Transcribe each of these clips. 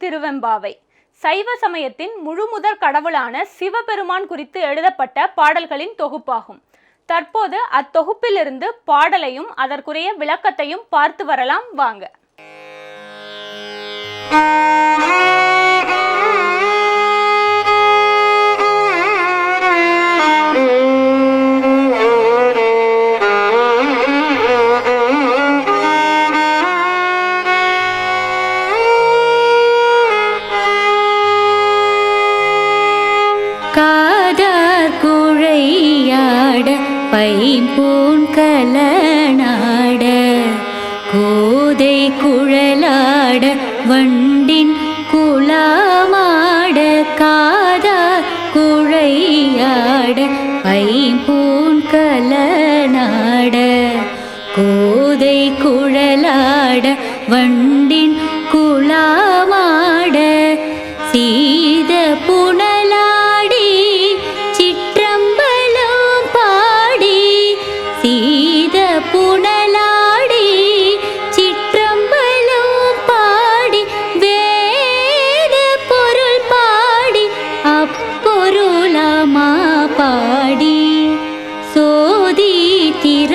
திருவெம்பாவை. சைவ சமயத்தின் முழுமுதற் கடவுளான சிவபெருமான் குறித்து எழுதப்பட்ட பாடல்களின் தொகுப்பாகும். தற்போது அத்தொகுப்பிலிருந்து பாடலையும் அதற்குரிய விளக்கத்தையும் பார்த்து வரலாம். வாங்க. குழையாட பைம்பூன் கோதை குழலாட வண்டின் குலாமாட காதா குழையாட பைம்பூன் கலனாட கோதை குழலாட வண்டின் குலாமாட சீ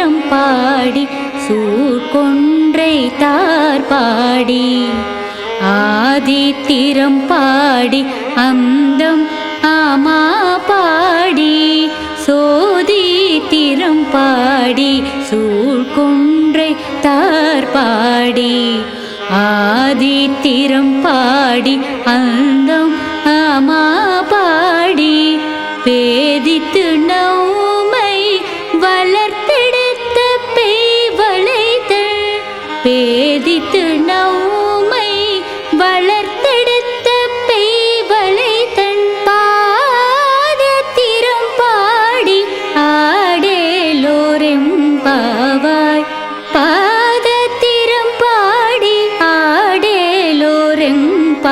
திறம் பாடி சூர்கொன்றை தார் பாடி ஆதித்திரம் பாடி அந்தம் ஆமா பாடி சோதித்திரம் பாடி சூழ்கொன்றை தார் பாடி ஆதித்திரம் பாடி அந்தம் ஆமா